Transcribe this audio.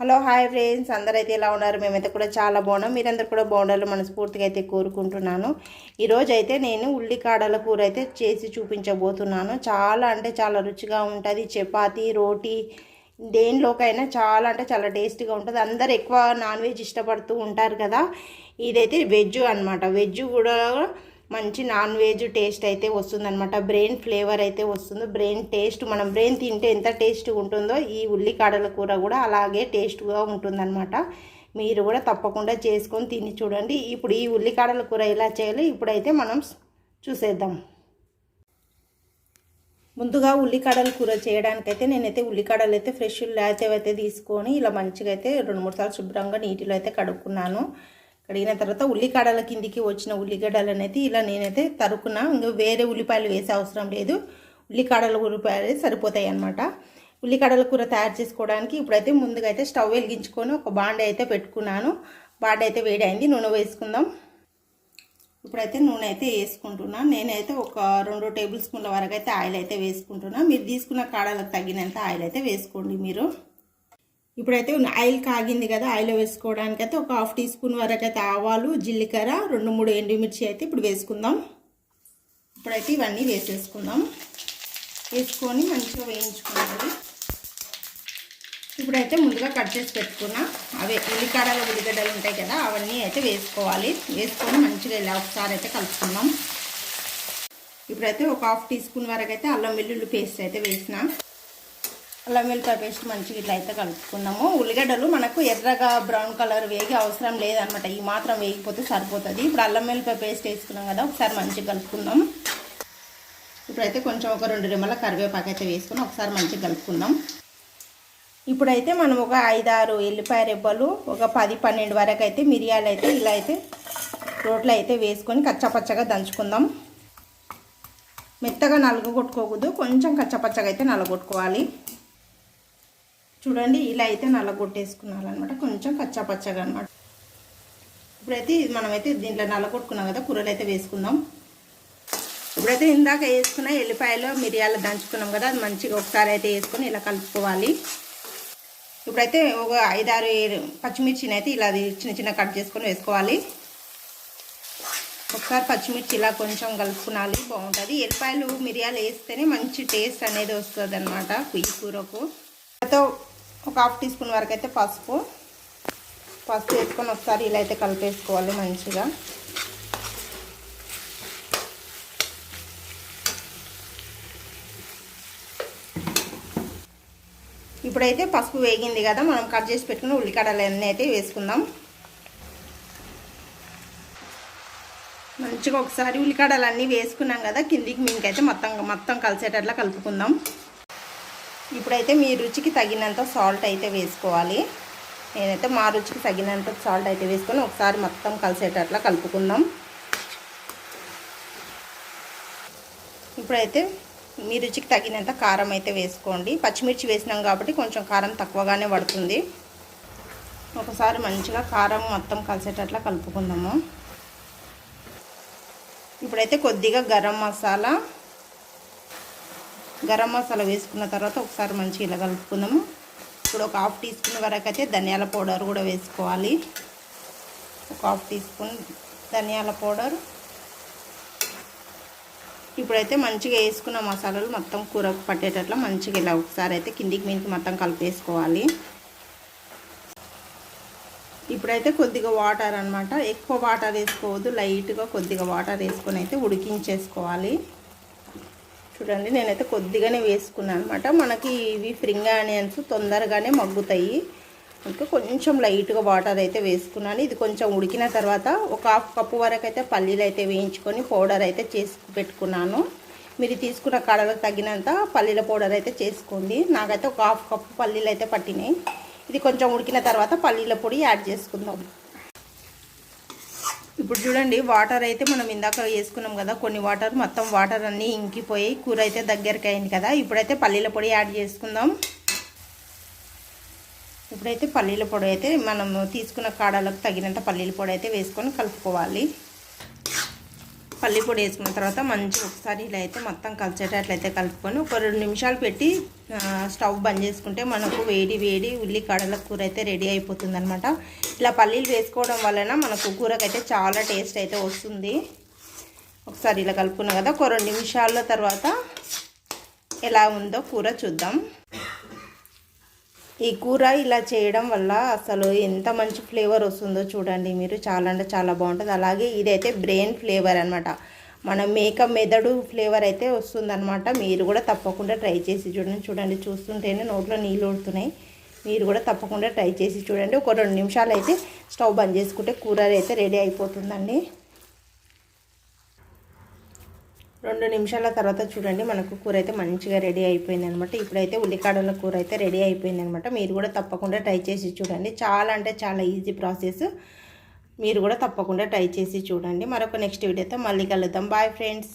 Hello hi friends. అందరైతే ఎలా ఉన్నారు? మేమైతే కూడా చాలా బాగున్నాం. మీరందరూ కూడా బాగుండాలి మనస్ఫూర్తిగా అయితే కోరుకుంటున్నాను. ఈరోజు అయితే నేను ఉల్లికాడల కూర అయితే చేసి చూపించబోతున్నాను. చాలా అంటే చాలా రుచిగా ఉంటుంది. చపాతి రోటీ దేనిలోకైనా చాలా అంటే చాలా టేస్టీగా ఉంటుంది. అందరు ఎక్కువ నాన్ వెజ్ ఇష్టపడుతూ ఉంటారు కదా. ఇదైతే వెజ్ అనమాట వెజ్ కూడా మంచి నాన్ వెజ్ టేస్ట్ అయితే వస్తుందన్నమాట. బ్రెయిన్ ఫ్లేవర్ అయితే వస్తుంది. బ్రెయిన్ టేస్ట్ మనం బ్రెయిన్ తింటే ఎంత టేస్ట్గా ఉంటుందో ఈ ఉల్లికాడల కూర కూడా అలాగే టేస్ట్గా ఉంటుందన్నమాట. మీరు కూడా తప్పకుండా చేసుకొని తిని చూడండి. ఇప్పుడు ఈ ఉల్లికాడల కూర ఎలా చేయాలి ఇప్పుడైతే మనం చూసేద్దాం. ముందుగా ఉల్లికాడల కూర చేయడానికైతే నేనైతే ఉల్లికాడలు అయితే ఫ్రెష్ లేతవి అయితే తీసుకొని ఇలా మంచిగా అయితే రెండు మూడు సార్లు శుభ్రంగా నీటిలో అయితే కడుక్కున్నాను. కడిగిన తర్వాత ఉల్లికాడల కిందికి వచ్చిన ఉల్లిగడ్డలు అనేది ఇలా నేనైతే తరుకున్నా ఇంకా వేరే ఉల్లిపాయలు వేసే అవసరం లేదు. ఉల్లికాడల ఉల్లిపాయలు సరిపోతాయి అనమాట ఉల్లికాడల కూర తయారు చేసుకోవడానికి ఇప్పుడైతే ముందుగా అయితే స్టవ్ వెలిగించుకొని ఒక బాండ అయితే పెట్టుకున్నాను. బాండ అయితే వేడైంది. నూనె వేసుకుందాం. ఇప్పుడైతే నూనె అయితే వేసుకుంటున్నా. నేనైతే ఒక రెండు టేబుల్ స్పూన్ల వరకు అయితే ఆయిల్ అయితే వేసుకుంటున్నా. మీరు తీసుకున్న కాడలకు తగినంత ఆయిల్ అయితే వేసుకోండి మీరు. ఇప్పుడైతే ఆయిల్ కాగింది కదా ఆయిల్ వేసుకోవడానికి అయితే ఒక హాఫ్ టీ స్పూన్ వరకు అయితే ఆవాలు జీలకర్ర రెండు మూడు ఎండుమిర్చి అయితే ఇప్పుడు వేసుకుందాం. ఇప్పుడైతే ఇవన్నీ వేసేసుకుందాం. వేసుకొని మంచిగా వేయించుకోవాలి ఇప్పుడైతే ముందుగా కట్ చేసి పెట్టుకున్న. అవే ఉల్లికాడలు ఉల్లిగడ్డలు ఉంటాయి కదా అవన్నీ అయితే వేసుకోవాలి. వేసుకొని మంచిగా ఇలా ఒకసారి అయితే కలుపుకుందాం. ఇప్పుడైతే ఒక హాఫ్ టీ స్పూన్ వరకు అయితే అల్లం వెల్లుల్లి పేస్ట్ అయితే వేసిన. అల్లం వెల్లిపాయ పేస్ట్ మంచిగా ఇట్లా అయితే కలుపుకున్నాము. ఉల్లిగడ్డలు మనకు ఎర్రగా బ్రౌన్ కలర్ వేగి అవసరం లేదనమాట ఈ మాత్రం వేగిపోతే సరిపోతుంది. ఇప్పుడు అల్లం వెల్లిపాయ పేస్ట్ వేసుకున్నాం కదా ఒకసారి మంచిగా కలుపుకుందాం. ఇప్పుడైతే కొంచెం ఒక రెండు రెమ్మల కరివేపాకు అయితే వేసుకుని ఒకసారి మంచిగా కలుపుకుందాం. ఇప్పుడైతే మనం ఒక ఐదారు ఎల్లిపాయ రెబ్బలు ఒక పది పన్నెండు వరకు అయితే మిరియాలు అయితే ఇలా అయితే రోట్లో అయితే వేసుకొని కచ్చపచ్చగా దంచుకుందాం. మెత్తగా నలుగు కొట్టుకోకూడదు. కొంచెం కచ్చపచ్చగా అయితే నలగొట్టుకోవాలి. చూడండి ఇలా అయితే నల్లగొట్టేసుకున్నారనమాట కొంచెం కచ్చాపచ్చగా అనమాట ఇప్పుడైతే మనమైతే దీంట్లో నల్లగొట్టుకున్నాం కదా కూరలు అయితే వేసుకుందాం. ఇప్పుడైతే ఇందాక వేసుకున్న ఎల్లిపాయలు మిరియాలు దంచుకున్నాం కదా అది మంచిగా ఒకసారి అయితే వేసుకొని ఇలా కలుపుకోవాలి. ఇప్పుడైతే ఒక ఐదారు పచ్చిమిర్చిని అయితే ఇలా చిన్న చిన్న కట్ చేసుకొని వేసుకోవాలి. ఒకసారి పచ్చిమిర్చి ఇలా కొంచెం కలుపుకునాలి బాగుంటుంది. ఎల్లిపాయలు మిరియాలు వేస్తేనే మంచి టేస్ట్ అనేది వస్తుంది అనమాట ఈ కూరకు. ఒక హాఫ్ టీ స్పూన్ వరకు అయితే పసుపు. పసుపు వేసుకొని ఒకసారి ఇలా అయితే కలిపేసుకోవాలి మంచిగా. ఇప్పుడైతే పసుపు వేగింది కదా మనం కట్ చేసి పెట్టుకున్న ఉల్లికాడలు అన్నీ అయితే వేసుకుందాం. మంచిగా ఒకసారి ఉల్లికాడలు అన్నీ వేసుకున్నాం కదా కిందికి మీకైతే మొత్తం మొత్తం కలిసేటట్లా కలుపుకుందాం. ఇప్పుడైతే మీ రుచికి తగినంత సాల్ట్ అయితే వేసుకోవాలి. నేనైతే మా రుచికి తగినంత సాల్ట్ అయితే వేసుకొని ఒకసారి మొత్తం కలిసేటట్లా కలుపుకుందాం. ఇప్పుడైతే మీ రుచికి తగినంత కారం అయితే వేసుకోండి. పచ్చిమిర్చి వేసినాం కాబట్టి కొంచెం కారం తక్కువగానే పడుతుంది. ఒకసారి మంచిగా కారం మొత్తం కలిసేటట్లా కలుపుకుందాము. ఇప్పుడైతే కొద్దిగా గరం మసాలా గరం మసాలా వేసుకున్న తర్వాత ఒకసారి మంచిగా ఇలా కలుపుకుందాము. ఇప్పుడు ఒక హాఫ్ టీ స్పూన్ వరకు అయితే ధనియాల పౌడర్ కూడా వేసుకోవాలి. ఒక హాఫ్ టీ స్పూన్ ధనియాల పౌడర్. ఇప్పుడైతే మంచిగా వేసుకున్న మసాలాలు మొత్తం కూరకు పట్టేటట్లు మంచిగా ఇలా ఒకసారి అయితే కిందికి మీదకి మొత్తం కలిపేసుకోవాలి. ఇప్పుడైతే కొద్దిగా వాటర్ అనమాట ఎక్కువ వాటర్ వేసుకోవద్దు. లైట్గా కొద్దిగా వాటర్ వేసుకొని అయితే ఉడికించేసుకోవాలి. చూడండి నేనైతే కొద్దిగానే వేసుకున్నాను అనమాట మనకి ఇవి ఫ్రింగ్ ఆనియన్స్ తొందరగానే మగ్గుతాయి. ఇంకా కొంచెం లైట్గా వాటర్ అయితే వేసుకున్నాను. ఇది కొంచెం ఉడికిన తర్వాత ఒక హాఫ్ కప్పు వరకు అయితే పల్లీలు అయితే వేయించుకొని పౌడర్ అయితే చేసి పెట్టుకున్నాను. మీరు తీసుకున్న కడలకు తగినంత పల్లీల పౌడర్ అయితే చేసుకోండి. నాకైతే ఒక హాఫ్ కప్పు పల్లీలు అయితే పట్టినాయి. ఇది కొంచెం ఉడికిన తర్వాత పల్లీల పొడి యాడ్ చేసుకుందాం. ఇప్పుడు చూడండి వాటర్ అయితే మనం ఇందాక వేసుకున్నాం కదా కొన్ని వాటర్ మొత్తం వాటర్ అన్నీ ఇంకిపోయి కూర అయితే దగ్గరికి అయింది కదా. ఇప్పుడైతే పల్లీల పొడి యాడ్ చేసుకుందాం. ఇప్పుడైతే పల్లీల పొడి అయితే మనం తీసుకున్న కాడలకు తగినంత పల్లీల పొడి అయితే వేసుకొని కలుపుకోవాలి. పల్లి పొడి వేసుకున్న తర్వాత మంచిగా ఒకసారి ఇలా అయితే మొత్తం కలిసేటట్లయితే కలుపుకొని ఒక రెండు నిమిషాలు పెట్టి స్టవ్ బంద్ చేసుకుంటే మనకు వేడి వేడి ఉల్లికాడల కూర అయితే రెడీ అయిపోతుంది అనమాట ఇలా పల్లీలు వేసుకోవడం వలన మనకు కూరకైతే చాలా టేస్ట్ అయితే వస్తుంది. ఒకసారి ఇలా కలుపుకున్నాం కదా ఒక రెండు నిమిషాల తర్వాత ఎలా ఉందో కూర చూద్దాం. ఈ కూర ఇలా చేయడం వల్ల అసలు ఎంత మంచి ఫ్లేవర్ వస్తుందో చూడండి. మీరు చాలా అంటే చాలా బాగుంటుంది. అలాగే ఇదైతే బ్రెయిన్ ఫ్లేవర్ అనమాట మన మేక మెదడు ఫ్లేవర్ అయితే వస్తుందన్నమాట. మీరు కూడా తప్పకుండా ట్రై చేసి చూడండి. చూడండి చూస్తుంటేనే నోట్లో నీళ్ళు ఊడుతున్నాయి మీరు కూడా తప్పకుండా ట్రై చేసి చూడండి. ఒక రెండు నిమిషాలు అయితే స్టవ్ బంద్ చేసుకుంటే కూర అయితే రెడీ అయిపోతుందండి. రెండు నిమిషాల తర్వాత చూడండి మనకు కూర అయితే మంచిగా రెడీ అయిపోయింది అనమాట ఇప్పుడైతే ఉల్లికాడల కూర అయితే రెడీ అయిపోయింది అనమాట మీరు కూడా తప్పకుండా ట్రై చేసి చూడండి. చాలా అంటే చాలా ఈజీ ప్రాసెస్. మీరు కూడా తప్పకుండా ట్రై చేసి చూడండి. మరొక నెక్స్ట్ వీడియోతో మళ్ళీ కలుద్దాం. Bye friends